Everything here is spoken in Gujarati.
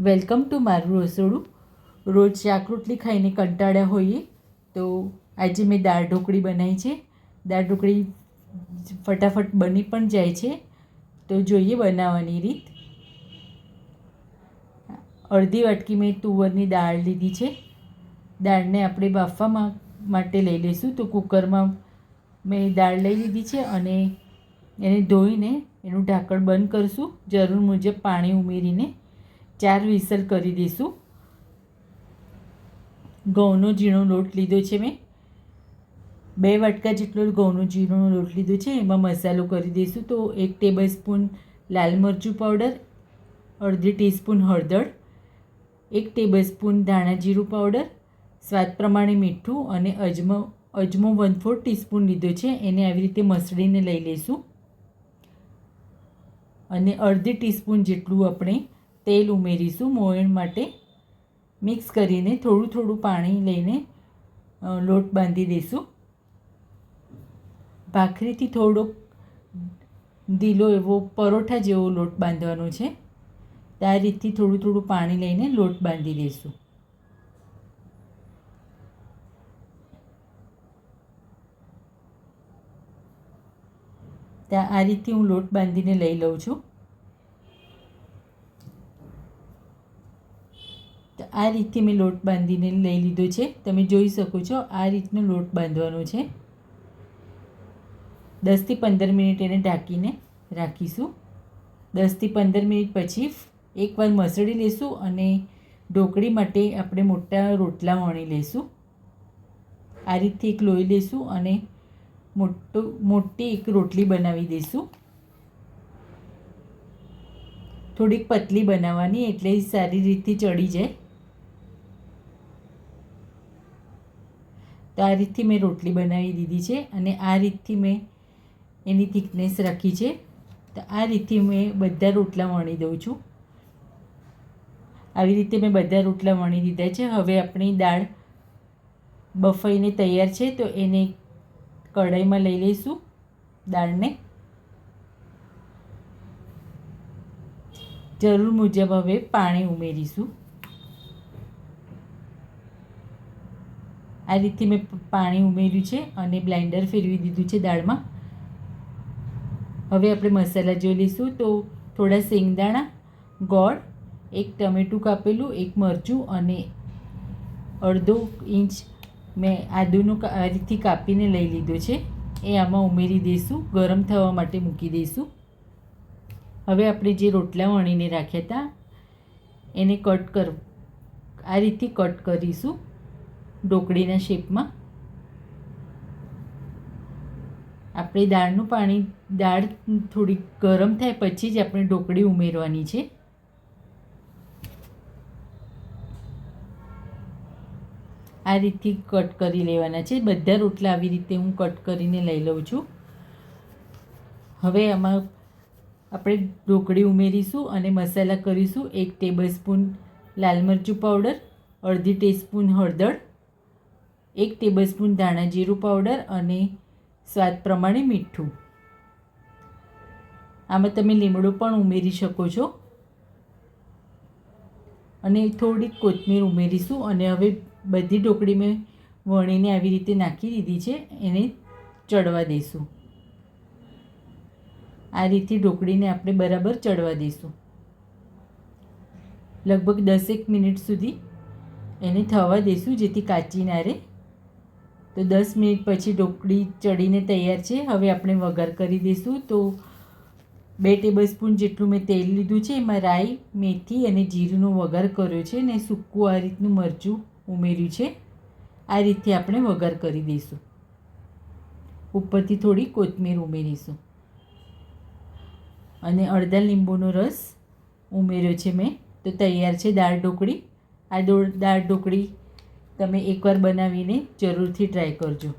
વેલકમ ટુ મારું રસોડું. રોજ શાક રોટલી ખાઈને કંટાળ્યા હોઈએ તો આજે મેં દાળ ઢોકળી બનાવી છે. દાળ ઢોકળી ફટાફટ બની પણ જાય છે. તો જોઈએ બનાવવાની રીત. અડધી વાટકી મેં તુવરની દાળ લીધી છે. દાળને આપણે બાફવા માટે લઈ લઈશું. તો કુકરમાં મેં દાળ લઈ લીધી છે અને એને ધોઈને એનું ઢાંકણ બંધ કરશું. જરૂર મુજબ પાણી ઉમેરીને ચાર વિસલ કરી દઈશું. ઘઉંનો ઝીણો લોટ લીધો છે મેં. બે વાટકા જેટલો ઘઉંનો ઝીણો લોટ લીધો છે. એમાં મસાલો કરી દઈશું. તો એક ટેબલ સ્પૂન લાલ મરચું પાવડર અડધી ટીસ્પૂન હળદર, એક ટેબલ સ્પૂન ધાણા જીરું પાવડર સ્વાદ પ્રમાણે મીઠું અને અજમો અજમો વન ફોર ટીસ્પૂન લીધો છે. એને આવી રીતે મસળીને લઈ લઈશું. અને અડધી ટીસ્પૂન જેટલું આપણે તેલ ઉમેરીશું મોયણ માટે. મિક્સ કરીને થોડું થોડું પાણી લઈને લોટ બાંધી દઈશું ભાખરીથી થોડોક ઢીલો એવો પરોઠા જેવો લોટ બાંધવાનો છે. આ રીતથી થોડું થોડું પાણી લઈને લોટ બાંધી દઈશું ત્યાં આ રીતથી હું લોટ બાંધીને લઈ લઉં છું. તો આ રીતથી મેં લોટ બાંધીને લઈ લીધો છે. તમે જોઈ શકો છો આ રીતનો લોટ બાંધવાનો છે. દસથી પંદર મિનિટ એને ઢાંકીને રાખીશું. દસથી પંદર મિનિટ પછી એકવાર મસળી લઈશું અને ઢોકળી માટે આપણે મોટા રોટલા વણી લઈશું આ રીતથી એક લોહી લઈશું અને મોટું, મોટી એક રોટલી બનાવી દઈશું થોડીક પતલી બનાવવાની એટલે સારી રીતથી ચડી જાય. તો આ રીતથી મેં રોટલી બનાવી દીધી છે અને આ રીતથી મેં એની થિકનેસ રાખી છે. તો આ રીતથી મેં બધા રોટલા વણી દઉં છું. આવી રીતે મેં બધા રોટલા વણી દીધા છે. હવે આપણી દાળ બફાઈને તૈયાર છે તો એને કઢાઈમાં લઈ લઈશું દાળને. જરૂર મુજબ હવે પાણી ઉમેરીશું. આ રીતે મેં પાણી ઉમેર્યું છે અને બ્લેન્ડર ફેરવી દીધું છે દાળમાં. હવે આપણે મસાલા જોઈ લઈશું. તો થોડા શેંગદાણા, ગોળ, એક ટમેટું કાપેલું, એક મરચું અને અડધો ઇંચ મેં આદુનું આ રીતથી કાપીને લઈ લીધો છે. એ આમાં ઉમેરી દઈશું. ગરમ થવા માટે મૂકી દઈશું. હવે આપણે જે રોટલા વણીને રાખ્યા હતા એને કટ કર, આ રીતથી કટ કરીશું. ઢોકળીના શેપમાં. આપણે દાળનું પાણી, દાળ થોડી ગરમ થાય પછી જ આપણે ઢોકળી ઉમેરવાની છે. આ રીતથી કટ કરી લેવાના છે. બધા રોટલા આવી રીતે હું કટ કરીને લઈ લઉં છું. હવે આમાં આપણે ઢોકળી ઉમેરીશું અને મસાલા કરીશું. એક ટેબલ સ્પૂન લાલ મરચું પાવડર, અડધી ટીસ્પૂન હળદર એક ટેબલ સ્પૂન ધાણા જીરું પાવડર અને સ્વાદ પ્રમાણે મીઠું. આમાં તમે લીમડો પણ ઉમેરી શકો છો. અને થોડીક કોથમીર ઉમેરીશું અને હવે બધી ઢોકળી મેં વણીને આવી રીતે નાખી દીધી છે, એને ચડવા દઈશું આ રીતે ઢોકળીને આપણે બરાબર ચડવા દઈશું લગભગ દસેક મિનિટ સુધી એને થવા દઈશું જેથી કાચી ના રહે. તો દસ મિનિટ પછી ઢોકળી ચડીને તૈયાર છે. હવે આપણે વઘાર કરી દઈશું. તો બે ટેબલ સ્પૂન જેટલું મેં તેલ લીધું છે. એમાં રાઈ, મેથી અને જીરુંનો વઘાર કર્યો છે ને સૂકું આ રીતનું મરચું ઉમેર્યું છે. આ રીતે આપણે વઘાર કરી દઈશું. ઉપરથી થોડી કોથમીર ઉમેરીશું. અને અડધા લીંબુનો રસ ઉમેર્યો છે મેં. તો તૈયાર છે દાળ ઢોકળી. આ દાળ ઢોકળી તમે એકવાર બનાવીને જરૂરથી ટ્રાય કરજો.